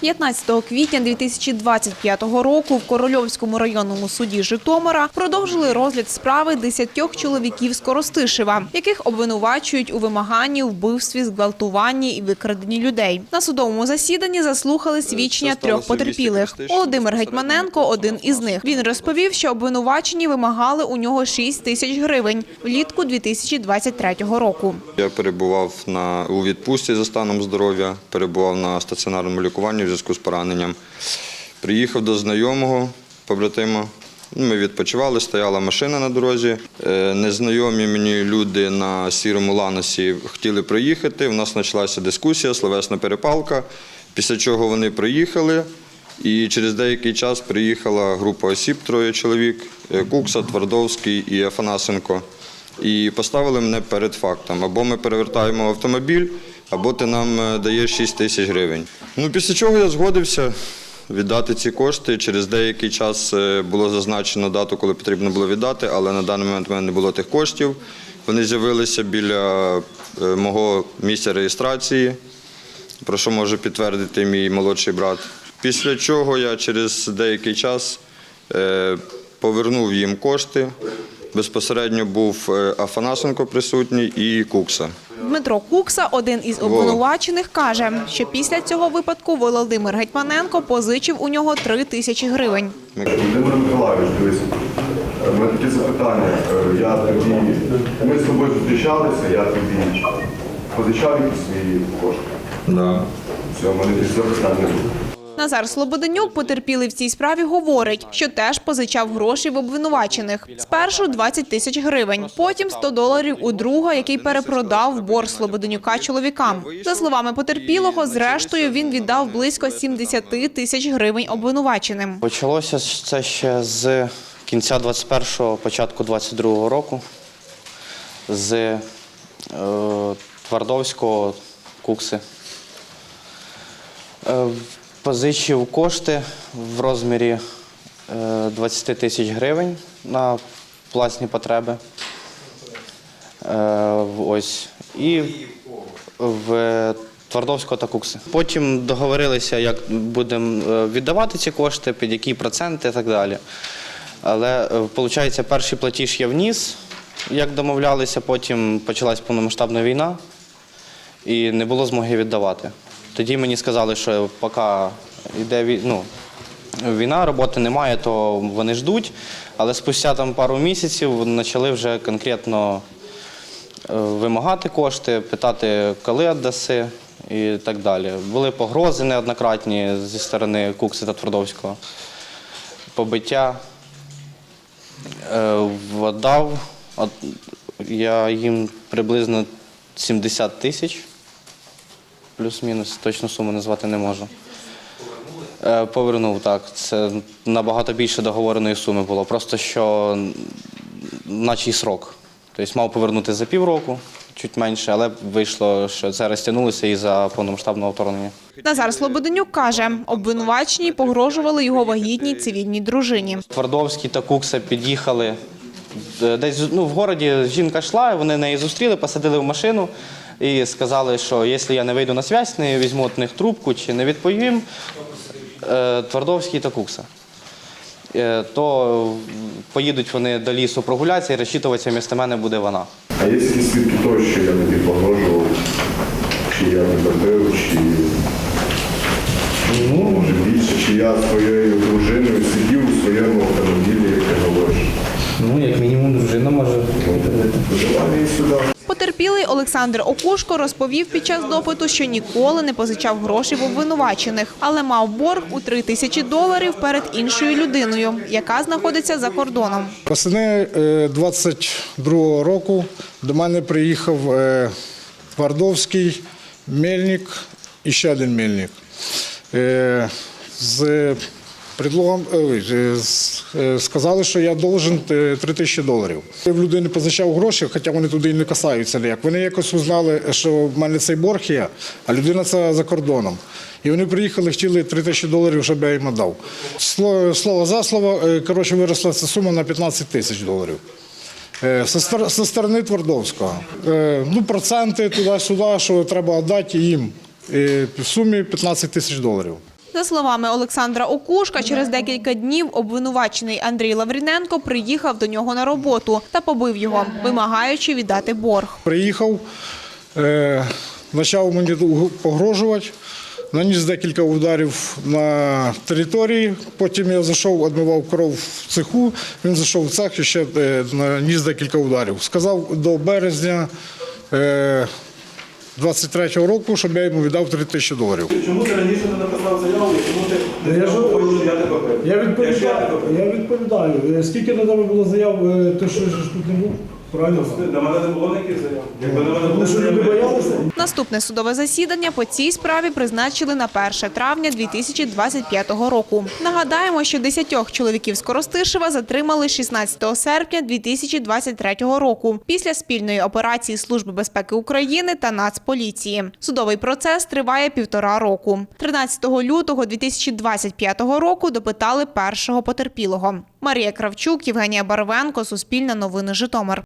15 квітня 2025 року в Корольовському районному суді Житомира продовжили розгляд справи десятьох чоловіків з Коростишева, яких обвинувачують у вимаганні, вбивстві, зґвалтуванні і викраденні людей. На судовому засіданні заслухали свідчення трьох потерпілих. Володимир Гетьманенко – один із них. Він розповів, що обвинувачені вимагали у нього 6 тисяч гривень влітку 2023 року. Я перебував на у відпустці за станом здоров'я, перебував на стаціонарному лікуванні в зв'язку з пораненням. Приїхав до знайомого побратима. Ми відпочивали, стояла машина на дорозі. Е, Незнайомі мені люди на сірому ланосі хотіли проїхати. У нас почалася дискусія, словесна перепалка. Після чого вони приїхали, і через деякий час приїхала група осіб, троє чоловік: е, Кукса, Твардовський і Афанасенко. І поставили мене перед фактом: або ми перевертаємо автомобіль, або ти нам е, даєш 6 тисяч гривень. Ну, після чого я згодився віддати ці кошти. Через деякий час е, було зазначено дату, коли потрібно було віддати, але на даний момент в мене не було тих коштів. Вони з'явилися біля е, мого місця реєстрації, про що може підтвердити мій молодший брат. Після чого я через деякий час повернув їм кошти. Безпосередньо був е, Афанасенко присутній і Кукса. Дмитро Кукса, один із обвинувачених, каже, що після цього випадку Володимир Гетьманенко позичив у нього 3 тисячі гривень. Володимир Миколайович, дивись, у мене таке запитання. Е, Я тоді, ми з тобою зустрічалися, я тобі позичав свої кошти. Да. Все, у мене запитання. Назар Слободенюк, потерпілий в цій справі, говорить, що теж позичав гроші в обвинувачених. Спершу 20 тисяч гривень, потім 100 доларів у друга, який перепродав борг Слободенюка чоловікам. За словами потерпілого, зрештою він віддав близько 70 тисяч гривень обвинуваченим. Почалося це ще з кінця 21-го, початку 22-го року, з е, Твардовського кукси. Е, позичив кошти в розмірі е, 20 тисяч гривень на власні потреби. Е, ось. І в Твардовського та Кукси. Потім договорилися, як будемо е, віддавати ці кошти, під які проценти і так далі. Але виходить, перший платіж я вніс, як домовлялися, потім почалась повномасштабна війна і не було змоги віддавати. Тоді мені сказали, що поки йде ну, війна, роботи немає, то вони ждуть. Але спустя там пару місяців почали вже конкретно е, вимагати кошти, питати, коли віддаси і так далі. Були погрози неоднократні зі сторони Кукси та Твардовського, побиття. Е, Віддав я їм приблизно 70 тисяч, плюс-мінус, точну суму назвати не можу. Е, Повернув так. Це набагато більше договореної суми було. Просто що наче й срок. Тобто мав повернути за півроку, чуть менше, але вийшло, що це розтягнулося і за повномасштабного вторгнення. Назар Слободенюк каже, обвинувачені погрожували його вагітній цивільній дружині. Твардовський та Кукса під'їхали е, десь ну, в городі. Жінка йшла, вони неї зустріли, посадили в машину і сказали, що якщо я не вийду на зв'язь, не візьму від них трубку чи не відповім, е, Твардовський та Кукса. е, То поїдуть вони до лісу прогулятися і розчитуватися, вмісто мене буде вона. А є свідки того, що я тобі погрожував, чи я тебе бив, чи ну, може більше, чи я своєю дружиною сидів у своєму автомобілі, як ти говориш. Ну, як мінімум, дружина може. Давай її сюди. Олександр Окушко розповів під час допиту, що ніколи не позичав гроші в обвинувачених, але мав борг у 3 тисячі доларів перед іншою людиною, яка знаходиться за кордоном. Восени е, 22-го року до мене приїхав е, Твардовський, Мельник і ще один Мельник. Е, З предлогом е, е, е, сказали, що я должен е, 3 тисячі доларів. Я в людини позичав гроші, хоча вони туди і не касаються ніяк. Вони якось узнали, що в мене цей борг є, а людина це за кордоном. І вони приїхали, хотіли 3 тисячі доларів, щоб я їм дав. Слово, за слово, коротше, виросла ця сума на 15 тисяч доларів. Со, сторони Твардовського. Ну, проценти туди-сюди, що треба віддати їм. В сумі 15 тисяч доларів. За словами Олександра Окушка, через декілька днів обвинувачений Андрій Лавріненко приїхав до нього на роботу та побив його, вимагаючи віддати борг. Приїхав, е, почав мені погрожувати, наніс декілька ударів на території. Потім я зайшов, відмивав кров в цеху. Він зайшов в цех і ще е, наніс декілька ударів. Сказав до березня е, 23-го року, щоб я йому віддав 3 тисячі доларів. Чому ти раніше не написав заяву, і чому ти не Я хочеш, я тебе? Я я відповідаю. Я відповідаю. Е, Скільки на тебе було заяв, е, ти що ж тут не був? Правильно? на мене не було ніяких заяв. Якби на мене були заяви. Наступне судове засідання по цій справі призначили на 1 травня 2025 року. Нагадаємо, що 10 чоловіків з Коростишева затримали 16 серпня 2023 року після спільної операції Служби безпеки України та Нацполіції. Судовий процес триває півтора року. 13 лютого 2025 року допитали першого потерпілого. Марія Кравчук, Євгенія Барвенко, Суспільне новини Житомир.